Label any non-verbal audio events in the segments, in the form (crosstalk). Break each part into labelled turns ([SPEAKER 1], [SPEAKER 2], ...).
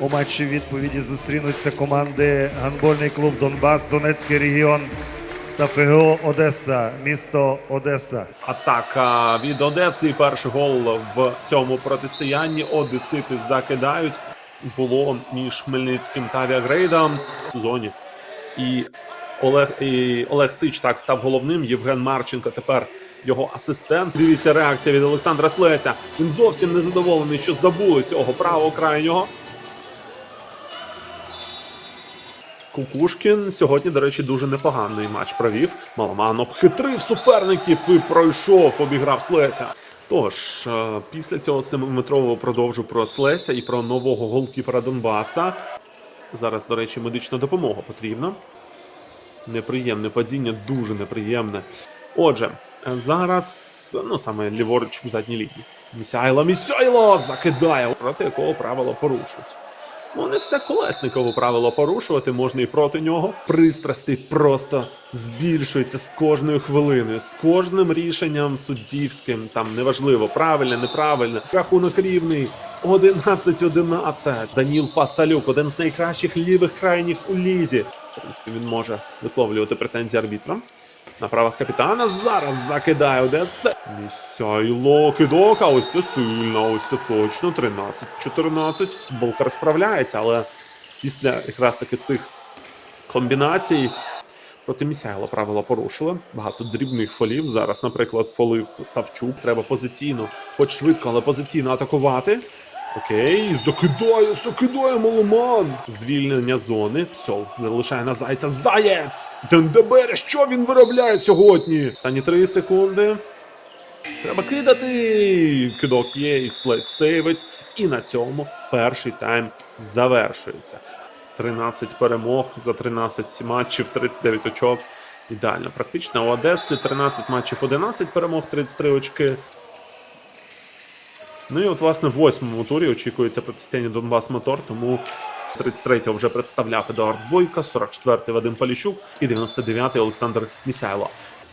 [SPEAKER 1] У матчі відповіді зустрінуться команди гандбольний клуб Донбас, Донецький регіон та ФГО Одеса, місто Одеса.
[SPEAKER 2] Атака від Одеси. Перший гол в цьому протистоянні. Одесити закидають. Було між Хмельницьким та Авіагрейдом в сезоні. І Олег, і Олег Сич так став головним. Євген Марченко тепер його асистент. Дивіться реакція від Олександра Слеся. Він зовсім не задоволений, що забули цього правого крайнього. Кукушкін сьогодні, до речі, дуже непоганий матч провів. Маламан обхитрив суперників і пройшов, обіграв Слеся. Тож, е, після цього семиметрового продовжу про Слеся і про нового голкіпера Донбаса. Зараз, до речі, медична допомога потрібна. Неприємне падіння, дуже неприємне. Отже, зараз, ну саме ліворуч в задній лінії. Місяйло, Місяйло закидає, проти якого правило порушують. Ну, не все колесниково правило порушувати, можна і проти нього. Пристрасти просто збільшуються з кожною хвилиною, з кожним рішенням суддівським. Там неважливо, правильне, неправильне. Рахунок рівний 11-11. Даніл Пацалюк, один з найкращих лівих крайніх у лізі. В принципі, він може висловлювати претензії арбітрам. На правах капітана зараз закидає Одеса. Місяйло кидок, а ось це сильно, ось це точно. 13-14. Болкар справляється, але після якраз таки цих комбінацій проти Місяйла правила порушили. Багато дрібних фолів. Зараз, наприклад, фолив Савчук. Треба позиційно, хоч швидко, але позиційно атакувати. Окей, закидає, закидає Маломан. Звільнення зони. Псьол залишає на зайця. Заєць! Дендебере, що він виробляє сьогодні? Останні три секунди. Треба кидати. Кидок є, і сейвить. І на цьому перший тайм завершується. 13 перемог за 13 матчів, 39 очок. Ідеально. Практично у Одеси 13 матчів, 11 перемог, 33 очки. Ну і от, власне, в восьмому турі очікується протистояння Донбас Мотор, тому 33-го вже представляв Едуард Бойко, 44-й Вадим Поліщук і 99-й Олександр Місяйло.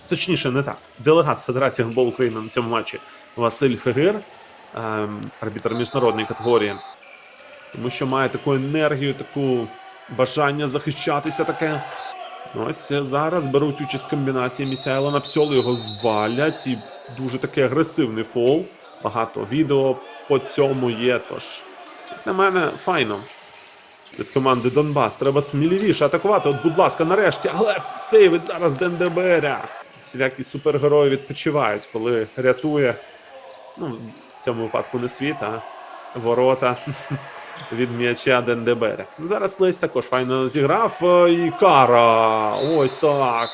[SPEAKER 2] Точніше, не так. Делегат Федерації гандболу України на цьому матчі Василь Фегир, ем, арбітр міжнародної категорії, тому що має таку енергію, таку бажання захищатися таке. Ось зараз беруть участь комбінації Місяйла на псьол, його валять, і дуже такий агресивний фол. Багато відео по цьому є. Тож, як на мене, файно. З команди Донбас треба сміливіше атакувати. От, будь ласка, нарешті, але сейвить зараз Дендеберя. Всілякі супергерої відпочивають, коли рятує. Ну, в цьому випадку не світ, а ворота (laughs) від м'яча Дендеберя. Зараз Лесь також файно зіграв. е, І кара. Ось так.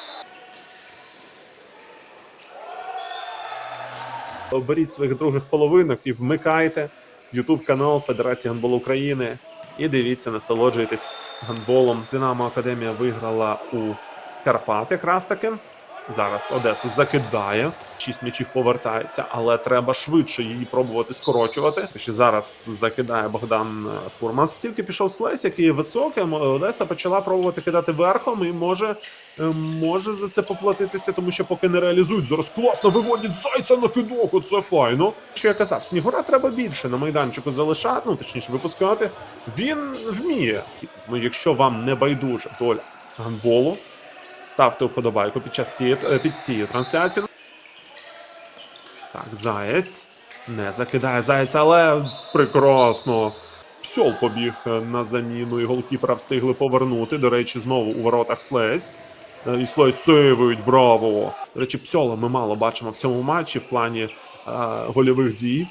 [SPEAKER 2] Оберіть своїх других половинок і вмикайте YouTube канал Федерації гандболу України. І дивіться, насолоджуйтесь гандболом. Динамо Академія виграла у Карпат якраз таки. Зараз Одеса закидає, шість м'ячів повертається, але треба швидше її пробувати скорочувати. Що зараз закидає Богдан е, Курмас. Тільки пішов Слесь, який є високим. Одеса почала пробувати кидати верхом і може, е, може за це поплатитися, тому що поки не реалізують. Зараз класно виводять зайця на кидок. Оце файно. Що я казав, снігура треба більше на майданчику залишати, ну точніше випускати. Він вміє. Тому якщо вам не байдужа доля гандболу, ставте вподобайку під час цієї е, під цією трансляцією. Так, заєць. Не закидає заєць, але прекрасно. Псьол побіг е, на заміну, і голкіпера встигли повернути. До речі, знову у воротах Слесь. Е, І Слесь сейвують, браво! До речі, псьола ми мало бачимо в цьому матчі в плані е, гольових дій.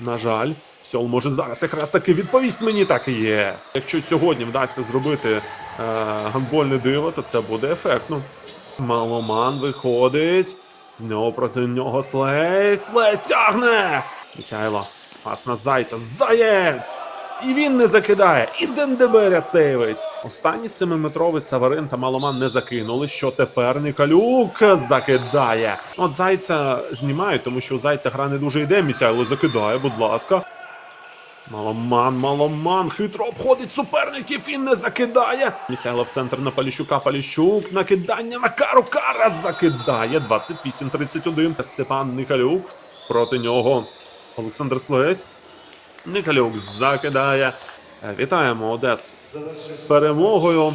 [SPEAKER 2] На жаль, Псьол може зараз якраз таки відповість мені так і є. Якщо сьогодні вдасться зробити е, гандбольне диво, то це буде ефектно. Маломан виходить. З нього проти нього Слейс. Слейс тягне! Місяйло. Пас на зайця. Заєць! І він не закидає. І Дендеберя сейвить. Останній семиметровий Саварин та Маломан не закинули. Що тепер Никалюк закидає. От зайця знімають, тому що у зайця гра не дуже йде. Місяйло закидає, будь ласка. Маломан, маломан, хитро обходить суперників і не закидає. Місяйло в центр на Поліщука, Поліщук, накидання на кару, кара закидає. 28-31. Степан Никалюк. Проти нього Олександр Слесь. Никалюк закидає. Вітаємо Одес з перемогою.